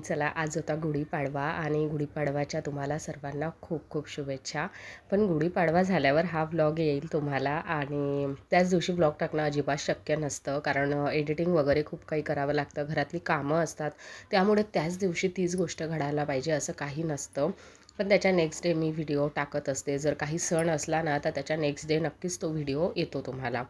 चला आज होता गुढीपाडवा आणि गुढीपाडवाच्या तुम्हाला सर्वांना खूप खूप शुभेच्छा. पण गुढीपाडवा झाल्यावर हा व्लॉग येईल तुम्हाला आणि त्याच दिवशी व्लॉग टाकणं अजिबात शक्य नसतं कारण एडिटिंग वगैरे खूप काही करावं लागतं घरातली कामं असतात. त्यामुळे त्याच दिवशी तीच गोष्ट घडायला पाहिजे असं काही नसतं. पण त्याच्या नेक्स्ट डे मी व्हिडिओ टाकत असते. जर काही सण असला ना तर त्याच्या नेक्स्ट डे नक्कीच तो व्हिडिओ येतो तुम्हाला.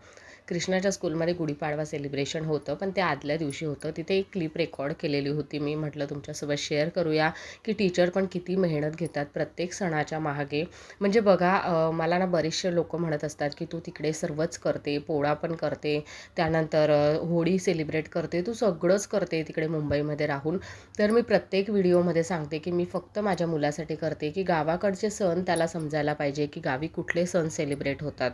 कृष्णाच्या स्कूलमध्ये गुढीपाडवा सेलिब्रेशन होतं पण ते आदल्या दिवशी होतं. तिथे एक क्लिप रेकॉर्ड केलेली होती. मी म्हटलं तुमच्यासोबत शेअर करूया की टीचर पण किती मेहनत घेतात प्रत्येक सणाच्या मागे. म्हणजे बघा मला ना बरेचसे लोक म्हणत असतात की तू तिकडे सर्वच करते पोळा पण करते त्यानंतर होळी सेलिब्रेट करते तू सगळंच करते तिकडे मुंबईमध्ये राहून. तर मी प्रत्येक व्हिडिओमध्ये सांगते की मी फक्त माझ्या मुलासाठी करते की गावाकडचे सण त्याला समजायला पाहिजे की गावी कुठले सण सेलिब्रेट होतात.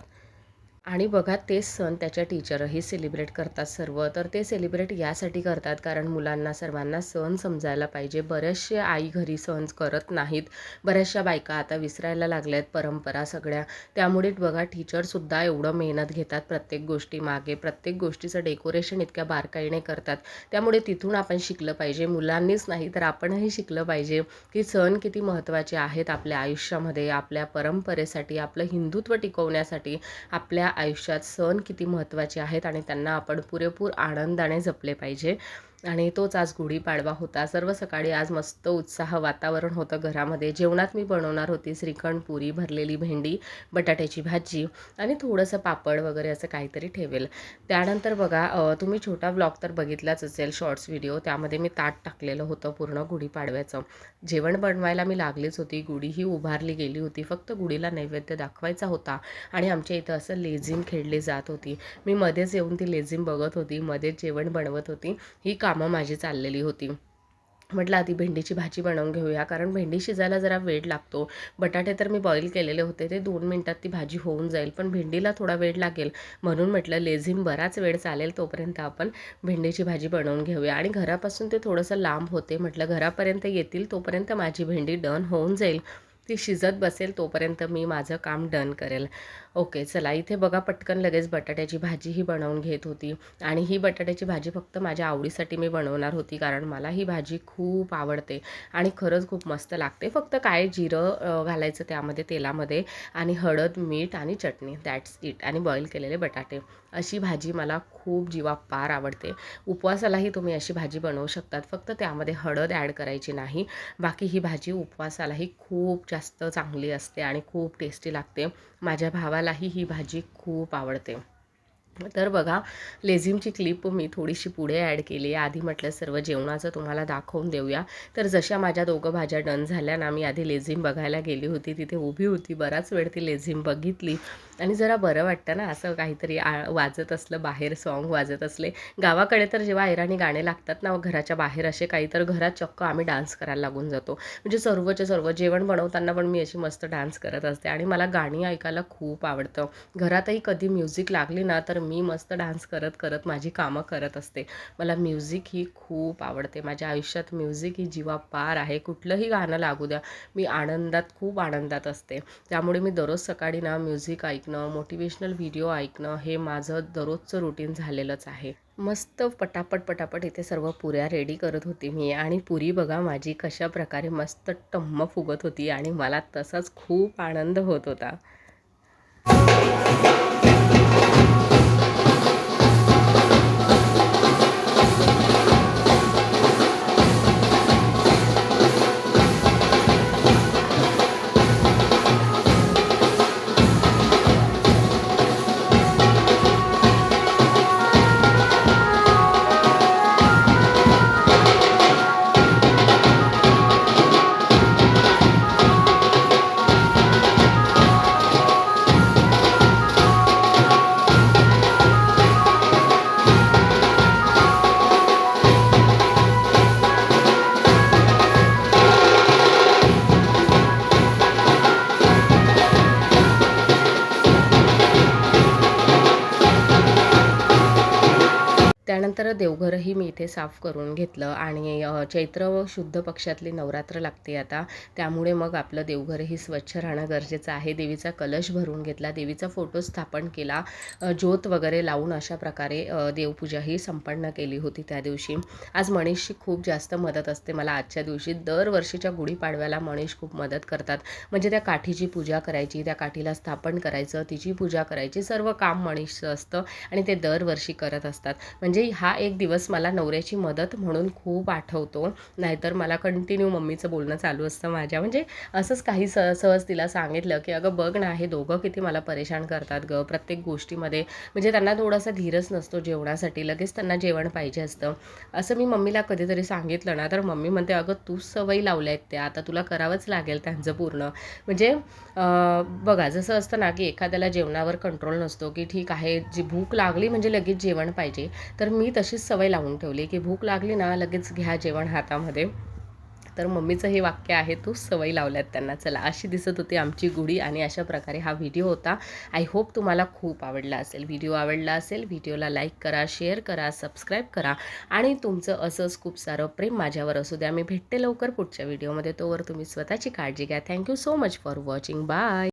आणि बघा तेच सण त्याच्या टीचरही सेलिब्रेट करतात सर्व. तर ते सेलिब्रेट यासाठी करतात कारण मुलांना सर्वांना सण समजायला पाहिजे. बरेचसे आई घरी सण करत नाहीत. बऱ्याचशा बायका आता विसरायला लागल्या आहेत परंपरा सगळ्या. त्यामुळे बघा टीचरसुद्धा एवढं मेहनत घेतात प्रत्येक गोष्टी मागे. प्रत्येक गोष्टीचं डेकोरेशन इतक्या बारकाईने करतात. त्यामुळे तिथून आपण शिकलं पाहिजे. मुलांनीच नाही तर आपणही शिकलं पाहिजे की सण किती महत्त्वाचे आहेत आपल्या आयुष्यामध्ये आपल्या परंपरेसाठी आपलं हिंदुत्व टिकवण्यासाठी आपल्या आयुष्यात सण किती महत्त्वाचे आहेत आणि त्यांना आपण पुरेपूर आनंदाने जपले पाहिजे. आणि तोच आज गुढीपाडवा होता. सर्व सकाळी आज मस्त उत्साह वातावरण होतं घरामध्ये. जेवणात मी बनवणार होती श्रीखंड पुरी भरलेली भेंडी बटाट्याची भाजी आणि थोडंसं पापड वगैरे असं काहीतरी ठेवेल. त्यानंतर बघा तुम्ही छोटा ब्लॉग तर बघितलाच असेल शॉर्ट्स व्हिडिओ त्यामध्ये मी ताट टाकलेलं होतं पूर्ण गुढीपाडव्याचं. जेवण बनवायला मी लागलीच होती. गुढी ही उभारली गेली होती. फक्त गुढीला नैवेद्य दाखवायचा होता आणि आमच्या इथं असं लेझिम खेळली जात होती. मी मध्येच येऊन ती लेझिम बघत होती. मध्येच जेवण बनवत होती. ही का कामं माझी चाललेली होती. म्हटलं आधी भेंडीची भाजी बनवून घेऊया कारण भेंडी शिजायला जरा वेळ लागतो. बटाटे तर मी बॉईल केलेले होते ते दोन मिनटात ती भाजी होऊन जाईल पण भेंडीला थोडा वेळ लागेल. म्हणून म्हटलं लेझिम बराच वेळ चालेल तोपर्यंत आपण भेंडीची भाजी बनवून घेऊया. आणि घरापासून ते थोडंसं लांब होते. म्हटलं घरापर्यंत येतील तोपर्यंत माझी भेंडी डन होऊन जाईल. ती शिजत बसेल तोपर्यंत मी माझं काम डन करेल. ओके चला. इथे बघा पटकन लगेच बटाट्याची भाजीही बनवून घेत होती. आणि ही बटाट्याची भाजी फक्त माझ्या आवडीसाठी मी बनवणार होती कारण मला ही भाजी खूप आवडते आणि खरंच खूप मस्त लागते. फक्त काय जिरं घालायचं त्यामध्ये तेलामध्ये आणि हळद मीठ आणि चटणी. दॅट्स इट आणि बॉईल केलेले बटाटे. अशी भाजी मला खूप जीवापार आवडते. उपवासालाही तुम्ही अशी भाजी बनवू शकतात. फक्त त्यामध्ये हळद ॲड करायची नाही. बाकी ही भाजी उपवासालाही खूप जास्त चांगली असते आणि खूप टेस्टी लागते. माझ्या मलाही ही भाजी खूप आवडते. तर बघा लेझिमची क्लिप मी थोडीशी पुढे ॲड केली आहे. आधी म्हटलं सर्व जेवणाचं तुम्हाला दाखवून देऊया. तर जशा माझ्या दोघं भाज्या डन झाल्या ना मी आधी लेझिम बघायला गेली होती. तिथे उभी होती बराच वेळ ती लेझिम बघितली. आणि जरा बरं वाटतं ना असं काहीतरी आ वाजत असलं बाहेर सॉन्ग वाजत असले. गावाकडे तर जेव्हा ऐराणी गाणे लागतात ना घराच्या बाहेर असे काही तर घरात चक्क आम्ही डान्स करायला लागून जातो. म्हणजे सर्वचे सर्व जेवण बनवताना पण मी अशी मस्त डान्स करत असते. आणि मला गाणी ऐकायला खूप आवडतं. घरातही कधी म्युझिक लागली ना तर मी मस्त डान्स करत करत माझी कामं करत असते. मला म्युझिक ही खूप आवडते. माझ्या आयुष्यात म्युझिक ही जीवापार आहे. कुठलंही गाणं लागू द्या मी आनंदात खूप आनंदात असते. त्यामुळे मी दररोज सकाळी ना म्युझिक ऐक ऐकणं मोटिवेशनल व्हिडिओ ऐकणं हे माझं दररोजचं रुटीन झालेलंच आहे. मस्त पटापट पटापट इथे सर्व पुऱ्या रेडी करत होती मी आणि पुरी बघा माझी कशा प्रकारे मस्त टम्म फुगत होती आणि मला तसाच खूप आनंद होत होता. त्यानंतर देवघरही मी इथे साफ करून घेतलं आणि चैत्र व शुद्ध पक्षातली नवरात्र लागते आता. त्यामुळे मग आपलं देवघरही स्वच्छ राहणं गरजेचं आहे. देवीचा कलश भरून घेतला देवीचा फोटो स्थापन केला ज्योत वगैरे लावून अशा प्रकारे देवपूजाही संपन्न केली होती त्या दिवशी. आज मनीषची खूप जास्त मदत असते मला आजच्या दिवशी. दरवर्षीच्या गुढीपाडव्याला मनीष खूप मदत करतात. म्हणजे त्या काठीची पूजा करायची त्या काठीला स्थापन करायचं तिची पूजा करायची सर्व काम मनीषचं असतं आणि ते दरवर्षी करत असतात. म्हणजे हा एक दिवस मला नवऱ्याची मदत म्हणून खूप आठवतो. नाहीतर मला कंटिन्यू मम्मीचं बोलणं चालू असतं माझ्या. म्हणजे असंच काही स सहज तिला सांगितलं की अगं बघ ना हे दोघं किती मला परेशान करतात गं. प्रत्येक गोष्टीमध्ये म्हणजे त्यांना थोडासा धीरच नसतो जेवणासाठी. लगेच त्यांना जेवण पाहिजे असतं. असं मी मम्मीला कधीतरी सांगितलं ना तर मम्मी म्हणते अगं तूच सवयी लावल्या आहेत त्या. आता तुला करावंच लागेल त्यांचं पूर्ण. म्हणजे बघा जसं असतं ना की एखाद्याला जेवणावर कंट्रोल नसतो की ठीक आहे जी भूक लागली म्हणजे लगेच जेवण पाहिजे. तर मी तशीच सवय लावून ठेवली की भूक लागली ना लगेच घ्या जेवण हातामध्ये. तर मम्मीचं हे वाक्य आहे तू सवय लावल्यात त्यांना चला. अशी दिसत होती आमची गुढी आणि अशा प्रकारे हा व्हिडिओ होता. आय होप तुम्हाला खूप आवडला असेल. व्हिडिओ आवडला असेल व्हिडिओला लाईक करा शेअर करा सबस्क्राईब करा आणि तुमचं असंच खूप सारं प्रेम माझ्यावर असू द्या. मी भेटते लवकर पुढच्या व्हिडिओमध्ये. तोवर तुम्ही स्वतःची काळजी घ्या. Thank you so much for watching bye